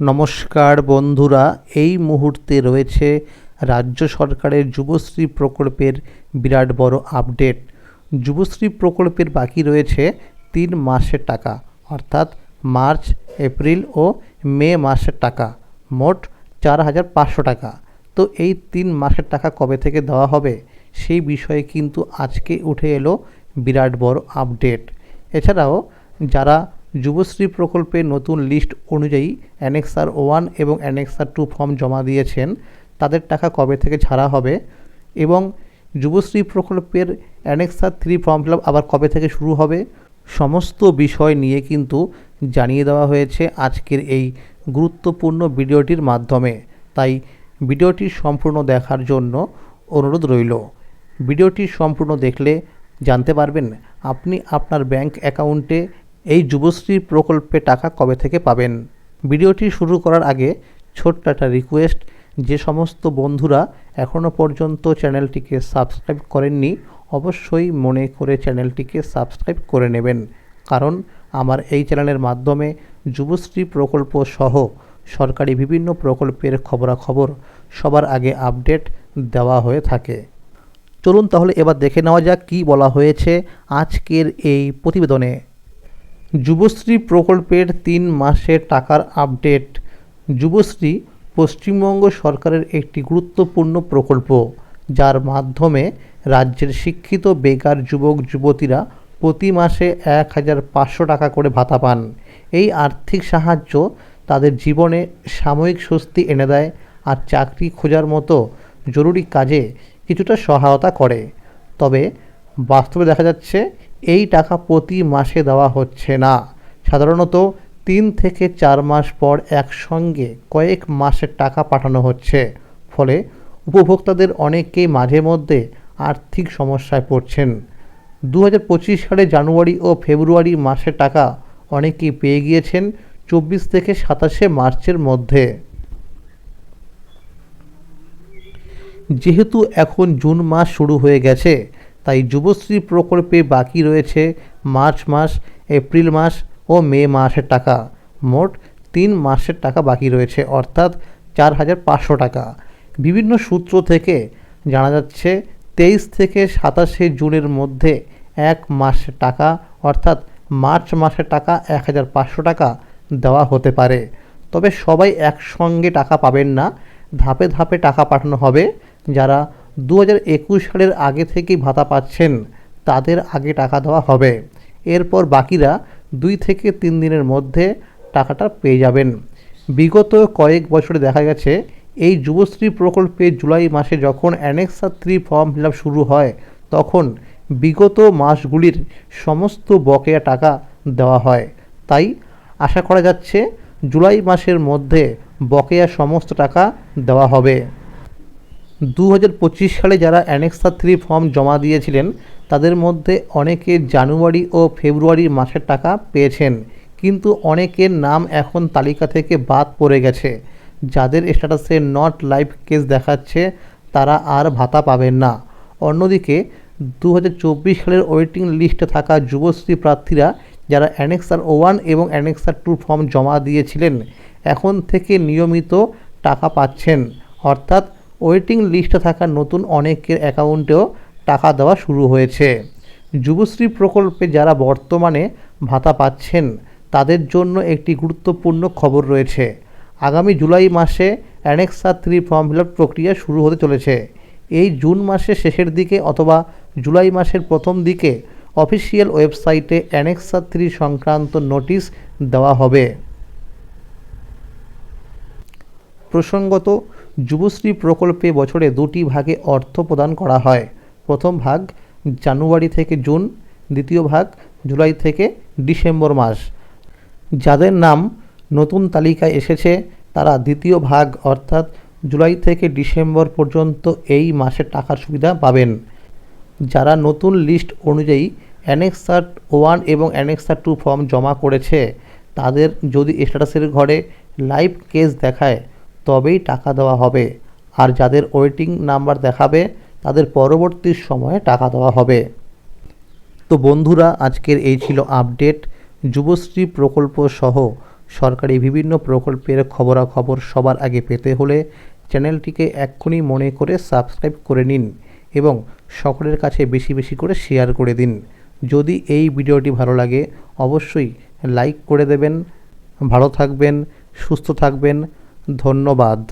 নমস্কার বন্ধুরা, এই মুহূর্তে রয়েছে রাজ্য সরকারের যুবশ্রী প্রকল্পের বিরাট বড় আপডেট। যুবশ্রী প্রকল্পের বাকি রয়েছে তিন মাসের টাকা, অর্থাৎ মার্চ, এপ্রিল ও মে মাসের টাকা। মোট চার হাজার পাঁচশো টাকা। তো এই তিন মাসের টাকা কবে থেকে দেওয়া হবে, সেই বিষয়ে কিন্তু আজকে উঠে এলো বিরাট বড় আপডেট। এছাড়াও যারা যুবশ্রী প্রকল্পের নতুন লিস্ট অনুযায়ী অ্যানেক্সার ওয়ান এবং অ্যানেক্সার টু ফর্ম জমা দিয়েছেন। তাদের টাকা কবে থেকে ছাড়া হবে? এবং যুবশ্রী প্রকল্পের অ্যানেক্সার থ্রি ফর্ম ফিল আবার কবে থেকে শুরু হবে? সমস্ত বিষয় নিয়ে কিন্তু জানিয়ে দেওয়া হয়েছে আজকের এই গুরুত্বপূর্ণ ভিডিওটির মাধ্যমে। তাই ভিডিওটি সম্পূর্ণ দেখার জন্য অনুরোধ রইল। ভিডিওটি সম্পূর্ণ দেখলে জানতে পারবেন আপনি আপনার ব্যাংক অ্যাকাউন্টে এই যুবশ্রী প্রকল্পে টাকা কবে থেকে পাবেন? ভিডিওটি শুরু করার আগে ছোট্ট একটা রিকোয়েস্ট যে সমস্ত বন্ধুরা এখনও পর্যন্ত চ্যানেলটিকে সাবস্ক্রাইব করেননি, অবশ্যই মনে করে চ্যানেলটিকে সাবস্ক্রাইব করে নেবেন। কারণ আমার এই চ্যানেলের মাধ্যমে যুবশ্রী প্রকল্প সহ সরকারি বিভিন্ন প্রকল্পের খবরাখবর সবার আগে আপডেট দেওয়া হয়ে থাকে। চলুন তাহলে এবার দেখে নেওয়া যাক কী বলা হয়েছে আজকের এই প্রতিবেদনে। যুবশ্রী প্রকল্পের তিন মাসে টাকার আপডেট। যুবশ্রী পশ্চিমবঙ্গ সরকারের একটি গুরুত্বপূর্ণ প্রকল্প, যার মাধ্যমে রাজ্যের শিক্ষিত বেকার যুবক, যুবতীরা প্রতি মাসে এক হাজার পাঁচশো টাকা করে ভাতা পান। এই আর্থিক সাহায্য তাদের জীবনে সাময়িক স্বস্তি এনে দেয় আর চাকরি খোঁজার মতো জরুরি কাজে কিছুটা সহায়তা করে। তবে বাস্তবে দেখা যাচ্ছে এই টাকা প্রতি মাসে দেওয়া হচ্ছে না। সাধারণত তিন থেকে চার মাস পর একসঙ্গে কয়েক মাসের টাকা পাঠানো হচ্ছে। ফলে উপভোক্তাদের অনেকেই মাঝে মধ্যে আর্থিক সমস্যায় পড়ছেন। দু পঁচিশ সালে জানুয়ারি ও ফেব্রুয়ারি মাসের টাকা অনেকেই পেয়ে গিয়েছেন চব্বিশ থেকে সাতাশে মার্চের মধ্যে। যেহেতু এখন জুন মাস শুরু হয়ে গেছে তাই যুবশ্রী প্রকল্পে বাকি রয়েছে মার্চ মাস, এপ্রিল মাস ও মে মাসের টাকা। মোট তিন মাসের টাকা বাকি রয়েছে, অর্থাৎ চার হাজার পাঁচশো টাকা। বিভিন্ন সূত্র থেকে জানা যাচ্ছে, তেইশ থেকে সাতাশে জুনের মধ্যে এক মাসের টাকা, অর্থাৎ মার্চ মাসের টাকা এক হাজার পাঁচশো টাকা দেওয়া হতে পারে। তবে সবাই একসঙ্গে টাকা পাবেন না। ধাপে ধাপে টাকা পাঠানো হবে। যারা দু হাজার একুশ সালের আগে থেকেই ভাতা পাচ্ছেন। তাদের আগে টাকা দেওয়া হবে। এরপর বাকিরা দুই থেকে তিন দিনের মধ্যে টাকাটা পেয়ে যাবেন। বিগত কয়েক বছরে দেখা গেছে, এই যুবশ্রী প্রকল্পে জুলাই মাসে যখন অ্যানেক্সা থ্রি ফর্ম ফিল শুরু হয়, তখন বিগত মাসগুলির সমস্ত বকেয়া টাকা দেওয়া হয়। তাই আশা করা যাচ্ছে, জুলাই মাসের মধ্যে বকেয়া সমস্ত টাকা দেওয়া হবে। দু হাজার পঁচিশ সালে যারা অ্যানেক্সা থ্রি ফর্ম জমা দিয়েছিলেন, তাদের মধ্যে অনেকে জানুয়ারি ও ফেব্রুয়ারি মাসের টাকা পেয়েছেন। কিন্তু অনেকের নাম এখন তালিকা থেকে বাদ পড়ে গেছে। যাদের স্ট্যাটাসে নট লাইভ কেস দেখাচ্ছে, তারা আর ভাতা পাবেন না। অন্যদিকে দু হাজার চব্বিশ সালের ওয়েটিং লিস্টে থাকা যুবশ্রী প্রার্থীরা যারা অ্যানেক্সার ওয়ান এবং অ্যানেক্সার টু ফর্ম জমা দিয়েছিলেন, এখন থেকে নিয়মিত টাকা পাচ্ছেন। অর্থাৎ ওয়েটিং লিস্টে থাকা নতুন অনেকের অ্যাকাউন্টেও টাকা দেওয়া শুরু হয়েছে। যুবশ্রী প্রকল্পে যারা বর্তমানে ভাতা পাচ্ছেন, তাদের জন্য একটি গুরুত্বপূর্ণ খবর রয়েছে। আগামী জুলাই মাসে অ্যানেক্সা থ্রি ফর্ম ফিল প্রক্রিয়া শুরু হতে চলেছে। এই জুন মাসের শেষের দিকে অথবা জুলাই মাসের প্রথম দিকে অফিসিয়াল ওয়েবসাইটে অ্যানেক্সা থ্রি সংক্রান্ত নোটিশ দেওয়া হবে। প্রসঙ্গত যুবশ্রী প্রকল্পে বছরে দুটি ভাগে অর্থ প্রদান করা হয়। প্রথম ভাগ জানুয়ারি থেকে জুন, দ্বিতীয় ভাগ জুলাই থেকে ডিসেম্বর মাস। যাদের নাম নতুন তালিকায় এসেছে, তারা দ্বিতীয় ভাগ অর্থাৎ জুলাই থেকে ডিসেম্বর পর্যন্ত এই মাসের টাকার সুবিধা পাবেন। যারা নতুন লিস্ট অনুযায়ী অ্যানেক্সার ওয়ান এবং অ্যানেক্সার টু ফর্ম জমা করেছে, তাদের যদি স্ট্যাটাসের ঘরে লাইভ কেস দেখায় তবেই টাকা দেওয়া হবে। আর যাদের ওয়েটিং নাম্বার দেখাবে, তাদের পরবর্তী সময়ে টাকা দেওয়া হবে। তো বন্ধুরা, আজকের এই ছিল আপডেট। যুবশ্রী প্রকল্প সহ সরকারি বিভিন্ন প্রকল্পের খবরাখবর সবার আগে পেতে হলে চ্যানেলটিকে এক্ষুনি মনে করে সাবস্ক্রাইব করে নিন এবং সকলের কাছে বেশি বেশি করে শেয়ার করে দিন। যদি এই ভিডিওটি ভালো লাগে, অবশ্যই লাইক করে দেবেন। ভালো থাকবেন, সুস্থ থাকবেন। ধন্যবাদ।